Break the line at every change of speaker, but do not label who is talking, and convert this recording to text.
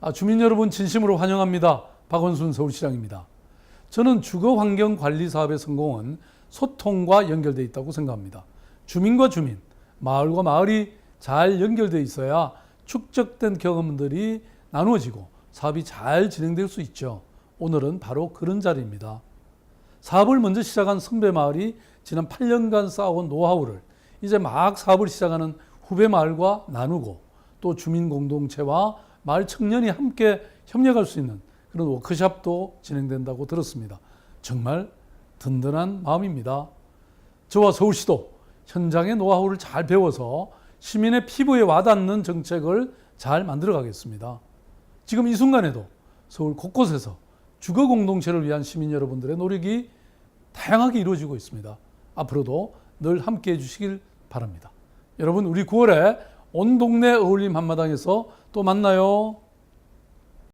아, 주민 여러분 진심으로 환영합니다. 박원순 서울시장입니다. 저는 주거 환경 관리 사업의 성공은 소통과 연결되어 있다고 생각합니다. 주민과 주민, 마을과 마을이 잘 연결되어 있어야 축적된 경험들이 나누어지고 사업이 잘 진행될 수 있죠. 오늘은 바로 그런 자리입니다. 사업을 먼저 시작한 선배 마을이 지난 8년간 쌓아온 노하우를 이제 막 사업을 시작하는 후배 마을과 나누고 또 주민 공동체와 마을 청년이 함께 협력할 수 있는 그런 워크샵도 진행된다고 들었습니다. 정말 든든한 마음입니다. 저와 서울시도 현장의 노하우를 잘 배워서 시민의 피부에 와닿는 정책을 잘 만들어 가겠습니다. 지금 이 순간에도 서울 곳곳에서 주거 공동체를 위한 시민 여러분들의 노력이 다양하게 이루어지고 있습니다. 앞으로도 늘 함께 해 주시길 바랍니다. 여러분, 우리 9월에 온 동네 어울림 한마당에서 또 만나요.